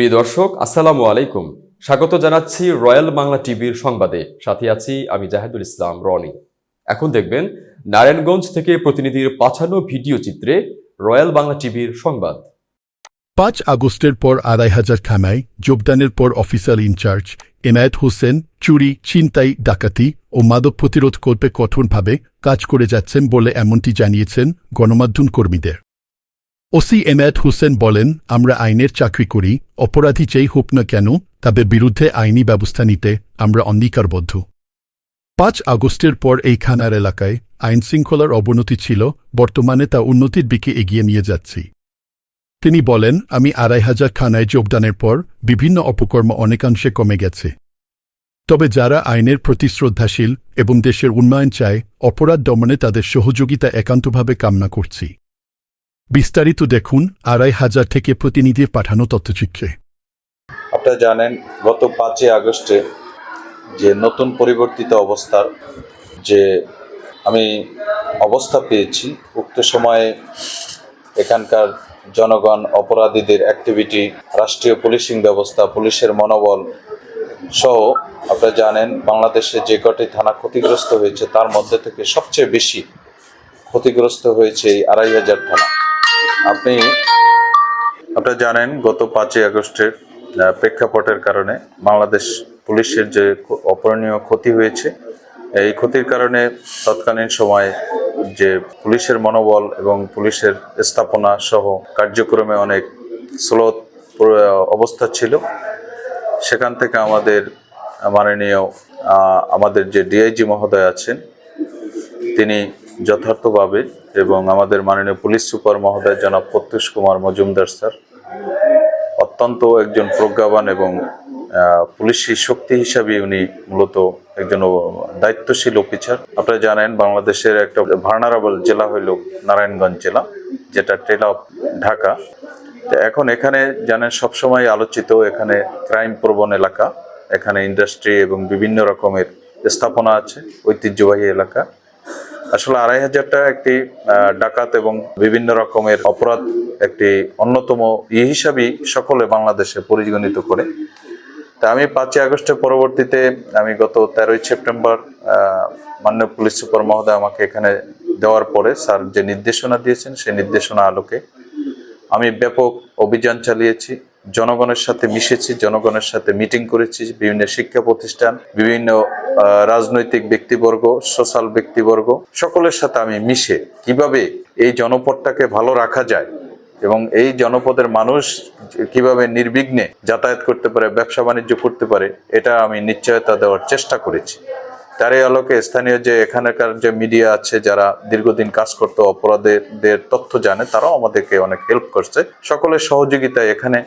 প্রিয় দর্শক, আসসালামু আলাইকুম। স্বাগত জানাচ্ছি রয়্যাল বাংলা টিভির সংবাদে। সাথে আছি আমি জাহেদুল ইসলাম, রনি। এখন দেখবেন, নারায়ণগঞ্জ থেকে প্রতিনিধির পাঠানো ভিডিও চিত্রে রয়্যাল বাংলা টিভির সংবাদ। পাঁচ আগস্টের পর আড়াই হাজার থানায় যোগদানের পর অফিসার ইনচার্জ এনায়েত হোসেন চুরি, ছিনতাই, ডাকাতি ও মাদক প্রতিরোধ করতে কঠোরভাবে কাজ করে যাচ্ছেন বলে এমনটি জানিয়েছেন গণমাধ্যম কর্মীদের। ওসি এনায়েত হোসেন বলেন, আমরা আইনের চাকরি করি, অপরাধী যেই হোক না কেন, তাদের বিরুদ্ধে আইনি ব্যবস্থা নিতে আমরা অঙ্গীকারবদ্ধ। পাঁচ আগস্টের পর এই খানার এলাকায় আইন শৃঙ্খলার অবনতি ছিল, বর্তমানে তা উন্নতির দিকে এগিয়ে নিয়ে যাচ্ছি। তিনি বলেন, আমি আড়াই হাজার খানায় যোগদানের পর বিভিন্ন অপকর্ম অনেকাংশে কমে গেছে। তবে যারা আইনের প্রতি শ্রদ্ধাশীল এবং দেশের উন্নয়ন চায়, অপরাধ দমনে তাদের সহযোগিতা একান্তভাবে কামনা করছি। বিস্তারিত দেখুন আড়াই হাজার থেকে প্রতিনিধি পাঠানো তথ্যচিত্রে। আপনারা জানেন, গত পাঁচই আগস্টে যে নতুন পরিবর্তিত অবস্থার যে আমি অবস্থা পেয়েছি, উক্ত সময়ে এখানকার জনগণ, অপরাধীদের অ্যাক্টিভিটি রাষ্ট্রীয় পুলিশিং ব্যবস্থা, পুলিশের মনোবল সহ আপনারা জানেন, বাংলাদেশে যে কটি থানা ক্ষতিগ্রস্ত হয়েছে, তার মধ্যে থেকে সবচেয়ে বেশি ক্ষতিগ্রস্ত হয়েছে এই আড়াই হাজার থানা। আপনি আপনারা জানেন, গত পাঁচই আগস্টের প্রেক্ষাপটের কারণে বাংলাদেশ পুলিশের যে অপরণীয় ক্ষতি হয়েছে, এই ক্ষতির কারণে তৎকালীন সময়ে যে পুলিশের মনোবল এবং পুলিশের স্থাপনা সহ কার্যক্রমে অনেক স্লো অবস্থা ছিল। সেখান থেকে আমাদের মাননীয় আমাদের যে ডিআইজি মহোদয় আছেন, তিনি যথার্থভাবে এবং আমাদের মাননীয় পুলিশ সুপার মহোদয় জনাব প্রত্যুষ কুমার মজুমদার স্যার, অত্যন্ত একজন প্রজ্ঞাবান এবং পুলিশি শক্তি হিসাবে উনি মূলত একজন দায়িত্বশীল অফিসার আপনারা জানেন বাংলাদেশের একটা ভার্নারাবল জেলা হইল নারায়ণগঞ্জ জেলা, যেটা টেল অফ ঢাকা। এখন এখানে জানেন সবসময় আলোচিত এখানে ক্রাইম প্রবণ এলাকা। এখানে ইন্ডাস্ট্রি এবং বিভিন্ন রকমের স্থাপনা আছে, ঐতিহ্যবাহী এলাকা। আসলে আড়াই হাজারটা একটি ডাকাত এবং বিভিন্ন রকমের অপরাধ একটি অন্যতম ই হিসাবেই সকলে বাংলাদেশে পরিগণিত করে। তা আমি পাঁচই আগস্টের পরবর্তীতে আমি গত তেরোই সেপ্টেম্বর আহ, মাননীয় পুলিশ সুপার মহোদয় আমাকে এখানে দেওয়ার পরে স্যার যে নির্দেশনা দিয়েছেন সেই নির্দেশনা আলোকে আমি ব্যাপক অভিযান চালিয়েছি। জনগণের সাথে মিশেছি, জনগণের সাথে মিটিং করেছি, বিভিন্ন শিক্ষা প্রতিষ্ঠান, বিভিন্ন রাজনৈতিক ব্যক্তিবর্গ, সোশ্যাল ব্যক্তিবর্গ, সকলের সাথে আমি মিশে কীভাবে এই জনপদটাকে ভালো রাখা যায় এবং এই জনপদের মানুষ কীভাবে নির্বিঘ্নে যাতায়াত করতে পারে, ব্যবসা বাণিজ্য করতে পারে, এটা আমি নিশ্চয়তা দেওয়ার চেষ্টা করেছি। তার এই আলোকে স্থানীয় যে এখানকার যে মিডিয়া আছে, যারা দীর্ঘদিন কাজ করতো অপরাধীদের তথ্য জানে, তারাও আমাদেরকে অনেক হেল্প করছে। সকলের সহযোগিতায় এখানে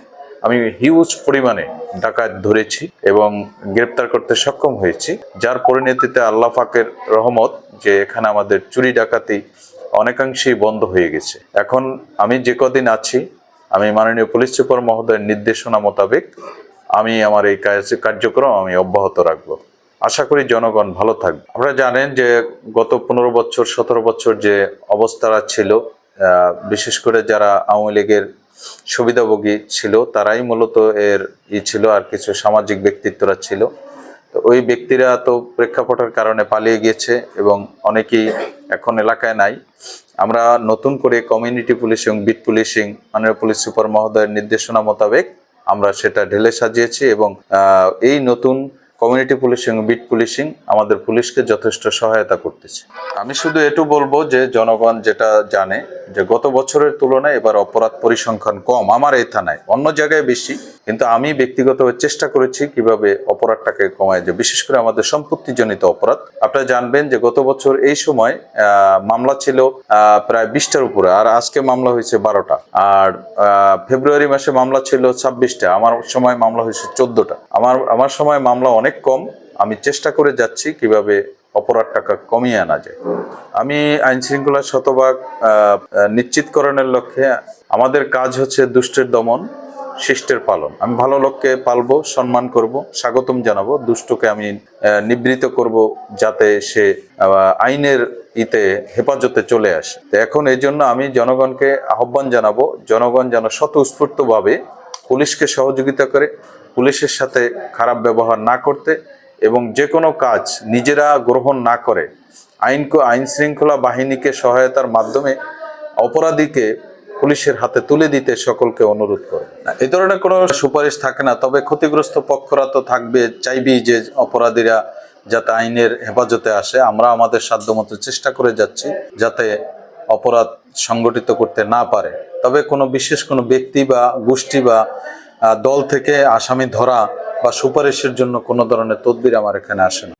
আমি হিউজ পরিমাণে ডাকাত ধরেছি এবং গ্রেপ্তার করতে সক্ষম হয়েছি। যার পরিণতিতে আল্লাহ পাকের রহমত যে এখানে আমাদের চুরি ডাকাতি অনেকাংশেই বন্ধ হয়ে গেছে। এখন আমি যে কদিন আছি, আমি মাননীয় পুলিশ সুপার মহোদয়ের নির্দেশনা মোতাবেক আমি আমার এই কার্যক্রম আমি অব্যাহত রাখব। আশা করি জনগণ ভালো থাকবে। আপনারা জানেন যে গত পনেরো বছর, সতেরো বছর যে অবস্থাটা ছিল বিশেষ করে যারা আওয়ামী লীগের সুবিধাভোগী ছিল, তারাই মূলত এর ই ছিল আর কিছু সামাজিক ব্যক্তিত্বরা ছিল। তো ওই ব্যক্তিরা তো প্রেক্ষাপটের কারণে পালিয়ে গিয়েছে এবং অনেকেই এখন এলাকায় নাই। আমরা নতুন করে কমিউনিটি পুলিশিং বিট পুলিশিং মাননীয় পুলিশ সুপার মহোদয়ের নির্দেশনা মোতাবেক আমরা সেটা ঢেলে সাজিয়েছি এবং এই নতুন কমিউনিটি পুলিশিং বিট পুলিশিং আমাদের পুলিশকে যথেষ্ট সহায়তা করতেছে। আমি শুধু এটু বলব যে জনগণ যেটা জানে যে গত বছরের তুলনায় এবার অপরাধ পরিসংখ্যান কম আমার এই থানায়, অন্য জায়গায় বেশি। কিন্তু আমি ব্যক্তিগতভাবে চেষ্টা করেছি কীভাবে অপরাধটাকে কমায় যে বিশেষ করে আমাদের সম্পত্তিজনিত অপরাধ। আপনারা জানবেন যে গত বছর এই সময় মামলা ছিল প্রায় বিশটার উপরে, আর আজকে মামলা হয়েছে বারোটা। আর ফেব্রুয়ারি মাসে মামলা ছিল ছাব্বিশটা, আমার সময় মামলা হয়েছে চোদ্দটা। আমার আমার সময় মামলা অনেক কম, আমি চেষ্টা করে যাচ্ছি কীভাবে অপরাধ টাকা কমিয়ে আনা যায়। আমি আইন শৃঙ্খলা শতভাগ নিশ্চিতকরণের লক্ষ্যে আমাদের কাজ হচ্ছে দুষ্টের দমন, শিষ্টের পালন। আমি ভালো লোককে পালবো, সম্মান করব, স্বাগতম জানাব, দুষ্টকে আমি নিবৃত করব যাতে সে আইনের ইতে হেফাজতে চলে আসে। তো এখন এই জন্য আমি জনগণকে আহ্বান জানাব, জনগণ যেন স্বতঃস্ফূর্তভাবে পুলিশকে সহযোগিতা করে, পুলিশের সাথে খারাপ ব্যবহার না করতে এবং যে কোনো কাজ নিজেরা গ্রহণ না করে, আইন আইন শৃঙ্খলা বাহিনীকে সহায়তার মাধ্যমে অপরাধীকে পুলিশের হাতে তুলে দিতে সকলকে অনুরোধ করে। এ ধরনের কোনো সুপারিশ থাকে না, তবে ক্ষতিগ্রস্ত পক্ষরা তো থাকবে, চাইবেই যে অপরাধীরা যাতে আইনের হেফাজতে আসে। আমরা আমাদের সাধ্যমতো চেষ্টা করে যাচ্ছি যাতে অপরাধ সংগঠিত করতে না পারে। তবে কোনো বিশেষ কোনো ব্যক্তি বা গোষ্ঠী বা দল থেকে আসামি ধরা বা সুপারিশের জন্য কোনো ধরনের তদবির আমার এখানে আসে না।